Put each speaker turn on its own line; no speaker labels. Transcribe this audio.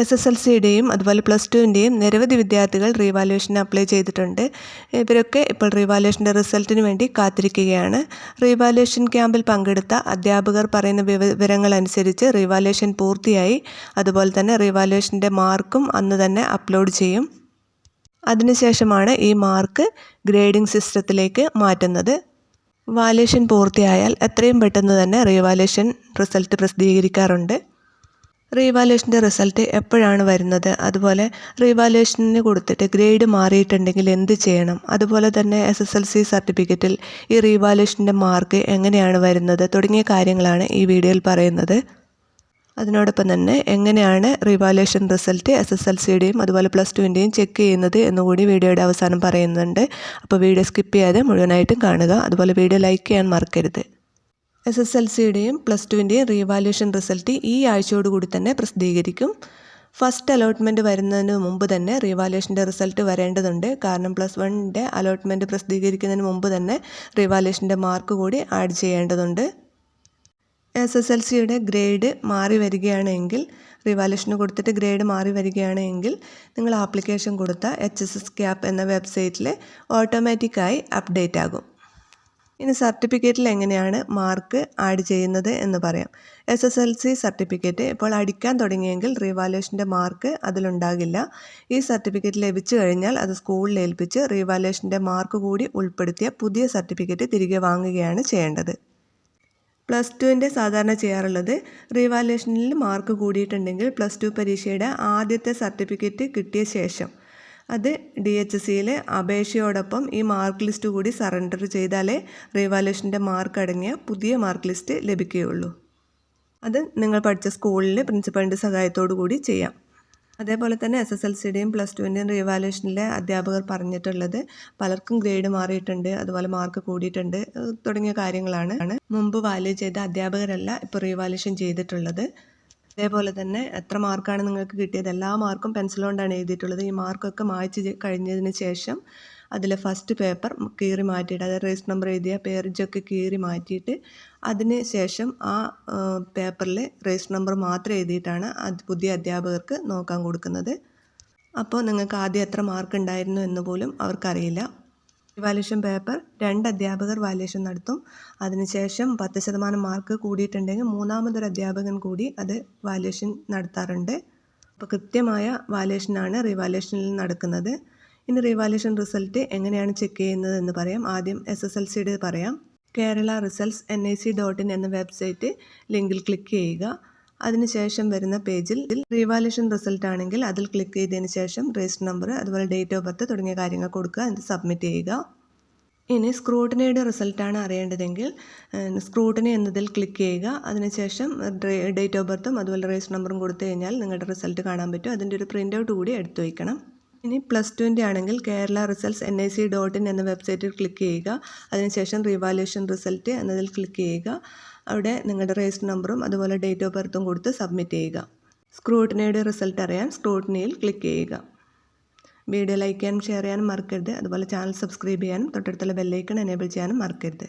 S S L സിയുടെയും അതുപോലെ plus ടുവിന്റെയും നിരവധി വിദ്യാർത്ഥികൾ റീവാലുവേഷന് അപ്ലൈ ചെയ്തിട്ടുണ്ട്. ഇവരൊക്കെ ഇപ്പോൾ റീവാലുവേഷന്റെ റിസൾട്ടിന് വേണ്ടി കാത്തിരിക്കുകയാണ്. റീവാലുവേഷൻ ക്യാമ്പിൽ പങ്കെടുത്ത അധ്യാപകർ പറയുന്ന വിവരങ്ങൾ അനുസരിച്ച് റീവാലുവേഷൻ പൂർത്തിയായി. അതുപോലെ തന്നെ റീവാലുവേഷന്റെ മാർക്കും അന്ന് തന്നെ അപ്ലോഡ് ചെയ്യും. അതിനുശേഷമാണ് ഈ മാർക്ക് ഗ്രേഡിംഗ് സിസ്റ്റത്തിലേക്ക് മാറ്റുന്നത്. വാലേഷൻ പൂർത്തിയായാൽ എത്രയും പെട്ടെന്ന് തന്നെ റീവാലുവേഷൻ റിസൾട്ട് പ്രസിദ്ധീകരിക്കാറുണ്ട്. റീവാലുവേഷന്റെ റിസൾട്ട് എപ്പോഴാണ് വരുന്നത്? അതുപോലെ റീവാലുവേഷന് കൊടുത്തിട്ട് ഗ്രേഡ് മാറിയിട്ടുണ്ടെങ്കിൽ എന്ത് ചെയ്യണം? അതുപോലെ തന്നെ എസ് എസ് എൽ സി സർട്ടിഫിക്കറ്റിൽ ഈ റീവാലുവേഷന്റെ മാർക്ക് എങ്ങനെയാണ് വരുന്നത്? തുടങ്ങിയ കാര്യങ്ങളാണ് ഈ വീഡിയോയിൽ പറയുന്നത്. അതിനോടൊപ്പം തന്നെ എങ്ങനെയാണ് revaluation result S S L സിയുടെയും അതുപോലെ പ്ലസ് ടുവിന്റെയും ചെക്ക് ചെയ്യുന്നത് എന്നുകൂടി വീഡിയോയുടെ അവസാനം പറയുന്നുണ്ട്. അപ്പോൾ വീഡിയോ സ്കിപ്പ് ചെയ്യാതെ മുഴുവനായിട്ടും കാണുക. അതുപോലെ വീഡിയോ ലൈക്ക് ചെയ്യാൻ മറക്കരുത്. എസ് എസ് എൽ സിയുടെയും പ്ലസ് ടുവിന്റെയും റീവാലുവേഷൻ റിസൾട്ട് ഈ ആഴ്ചയോടുകൂടി തന്നെ പ്രസിദ്ധീകരിക്കും. ഫസ്റ്റ് അലോട്ട്മെന്റ് വരുന്നതിന് മുമ്പ് തന്നെ റീവാലുവേഷന്റെ റിസൾട്ട് വരേണ്ടതുണ്ട്. കാരണം പ്ലസ് വണ്ണിന്റെ അലോട്ട്മെന്റ് പ്രസിദ്ധീകരിക്കുന്നതിന് മുമ്പ് തന്നെ റീവാലുവേഷന്റെ മാർക്ക് കൂടി ആഡ് ചെയ്യേണ്ടതുണ്ട്. എസ് എസ് എൽ സിയുടെ ഗ്രേഡ് മാറി വരികയാണെങ്കിൽ റിവാലുവേഷന് കൊടുത്തിട്ട് ഗ്രേഡ് മാറി വരികയാണെങ്കിൽ നിങ്ങൾ ആപ്ലിക്കേഷൻ കൊടുത്ത എച്ച് എസ് എസ് ക്യാപ്പ് എന്ന വെബ്സൈറ്റിൽ ഓട്ടോമാറ്റിക്കായി അപ്ഡേറ്റ് ആകും. ഇനി സർട്ടിഫിക്കറ്റിൽ എങ്ങനെയാണ് മാർക്ക് ആഡ് ചെയ്യുന്നത് എന്ന് പറയാം. S S L C certificate ഇപ്പോൾ അടിക്കാൻ തുടങ്ങിയെങ്കിൽ റീവാലുവേഷന്റെ മാർക്ക് അതിലുണ്ടാകില്ല. ഈ സർട്ടിഫിക്കറ്റ് ലഭിച്ചു കഴിഞ്ഞാൽ അത് സ്കൂളിൽ ഏൽപ്പിച്ച് റീവാലുവേഷന്റെ മാർക്ക് കൂടി ഉൾപ്പെടുത്തിയ പുതിയ സർട്ടിഫിക്കറ്റ് തിരികെ വാങ്ങുകയാണ് ചെയ്യേണ്ടത്. പ്ലസ് ടുവിന്റെ സാധാരണ ചെയ്യാറുള്ളത് റീവാലുവേഷനിൽ മാർക്ക് കൂടിയിട്ടുണ്ടെങ്കിൽ പ്ലസ് ടു പരീക്ഷയുടെ ആദ്യത്തെ സർട്ടിഫിക്കറ്റ് കിട്ടിയ ശേഷം. അത് ഡി എച്ച് സിയിലെ അപേക്ഷയോടൊപ്പം ഈ മാർക്ക് ലിസ്റ്റ് കൂടി സറണ്ടർ ചെയ്താലേ റീവാലുവേഷന്റെ മാർക്ക് അടങ്ങിയ പുതിയ മാർക്ക് ലിസ്റ്റ് ലഭിക്കുകയുള്ളൂ. അത് നിങ്ങൾ പഠിച്ച സ്കൂളിൽ പ്രിൻസിപ്പളിന്റെ സഹായത്തോടു കൂടി ചെയ്യാം. അതേപോലെ തന്നെ എസ് എസ് എൽ സിയുടെയും പ്ലസ് ടുവിന്റെയും റീവാലുവേഷനിലെ അധ്യാപകർ പറഞ്ഞിട്ടുള്ളത് പലർക്കും ഗ്രേഡ് മാറിയിട്ടുണ്ട് അതുപോലെ മാർക്ക് കൂടിയിട്ടുണ്ട് തുടങ്ങിയ കാര്യങ്ങളാണ്. മുമ്പ് വാല്യൂ ചെയ്ത അധ്യാപകരല്ല ഇപ്പോൾ റീവാലുവേഷൻ ചെയ്തിട്ടുള്ളത്. അതേപോലെ തന്നെ എത്ര മാർക്കാണ് നിങ്ങൾക്ക് കിട്ടിയത്? എല്ലാ മാർക്കും പെൻസിൽ കൊണ്ടാണ് എഴുതിയിട്ടുള്ളത്. ഈ മാർക്കൊക്കെ മായ്ച്ച് കഴിഞ്ഞതിന് ശേഷം അതിലെ ഫസ്റ്റ് പേപ്പർ കീറി മാറ്റിയിട്ട് അതായത് രജിസ്റ്റർ നമ്പർ എഴുതിയ പേജൊക്കെ കീറി മാറ്റിയിട്ട് അതിന് ശേഷം ആ പേപ്പറിൽ രജിസ്റ്റർ നമ്പർ മാത്രം എഴുതിയിട്ടാണ് പുതിയ അധ്യാപകർക്ക് നോക്കാൻ കൊടുക്കുന്നത്. അപ്പോൾ നിങ്ങൾക്ക് ആദ്യം എത്ര മാർക്ക് ഉണ്ടായിരുന്നു എന്ന് പോലും അവർക്കറിയില്ല. ഇവാലുവേഷൻ പേപ്പർ രണ്ട് അധ്യാപകർ വാലുവേഷൻ നടത്തും. അതിനുശേഷം പത്ത് ശതമാനം മാർക്ക് കൂടിയിട്ടുണ്ടെങ്കിൽ മൂന്നാമതൊരു അധ്യാപകൻ കൂടി അത് വാലുവേഷൻ നടത്താറുണ്ട്. അപ്പോൾ കൃത്യമായ വാല്യുവേഷനാണ് റിവാലുവേഷനിൽ നടക്കുന്നത്. ഇനി റിവാലുവേഷൻ റിസൾട്ട് എങ്ങനെയാണ് ചെക്ക് ചെയ്യുന്നത് എന്ന് പറയാം. ആദ്യം എസ് എസ് എൽ സിയുടെ പറയാം. Kerala results N I C dot in എന്ന വെബ്സൈറ്റ് ലിങ്കിൽ ക്ലിക്ക് ചെയ്യുക. അതിനുശേഷം വരുന്ന പേജിൽ റീവാലേഷൻ റിസൾട്ട് ആണെങ്കിൽ അതിൽ ക്ലിക്ക് ചെയ്തതിന് ശേഷം രജിസ്റ്റർ നമ്പർ അതുപോലെ ഡേറ്റ് ഓഫ് ബർത്ത് തുടങ്ങിയ കാര്യങ്ങൾ കൊടുക്കുക എന്നിട്ട് സബ്മിറ്റ് ചെയ്യുക. ഇനി സ്ക്രൂട്ടനിയുടെ റിസൾട്ടാണ് അറിയേണ്ടതെങ്കിൽ സ്ക്രൂട്ടനി എന്നതിൽ ക്ലിക്ക് ചെയ്യുക. അതിനുശേഷം ഡേറ്റ് ഓഫ് ബർത്തും അതുപോലെ രജിസ്റ്റർ നമ്പറും കൊടുത്തു കഴിഞ്ഞാൽ നിങ്ങളുടെ റിസൾട്ട് കാണാൻ പറ്റും. അതിന്റെ ഒരു പ്രിന്റ് ഔട്ട് കൂടി എടുത്തു വയ്ക്കണം ഇനി പ്ലസ് ടുവിന്റെ ആണെങ്കിൽ Kerala results N I C dot in എന്ന വെബ്സൈറ്റിൽ ക്ലിക്ക് ചെയ്യുക. അതിനുശേഷം റിവാലുവേഷൻ റിസൾട്ട് എന്നതിൽ ക്ലിക്ക് ചെയ്യുക. അവിടെ നിങ്ങളുടെ രജിസ്റ്റർ നമ്പറും അതുപോലെ ഡേറ്റ് ഓഫ് ബർത്തും കൊടുത്ത് സബ്മിറ്റ് ചെയ്യുക. സ്ക്രൂട്ടിനിയുടെ റിസൾട്ട് അറിയാൻ സ്ക്രൂട്ടിനിയിൽ ക്ലിക്ക് ചെയ്യുക. വീഡിയോ ലൈക്ക് ചെയ്യാനും ഷെയർ ചെയ്യാനും മറക്കരുത്. അതുപോലെ ചാനൽ സബ്സ്ക്രൈബ് ചെയ്യാനും തൊട്ടടുത്തുള്ള ബെല്ലൈക്കൺ എനേബിൾ ചെയ്യാനും മറക്കരുത്.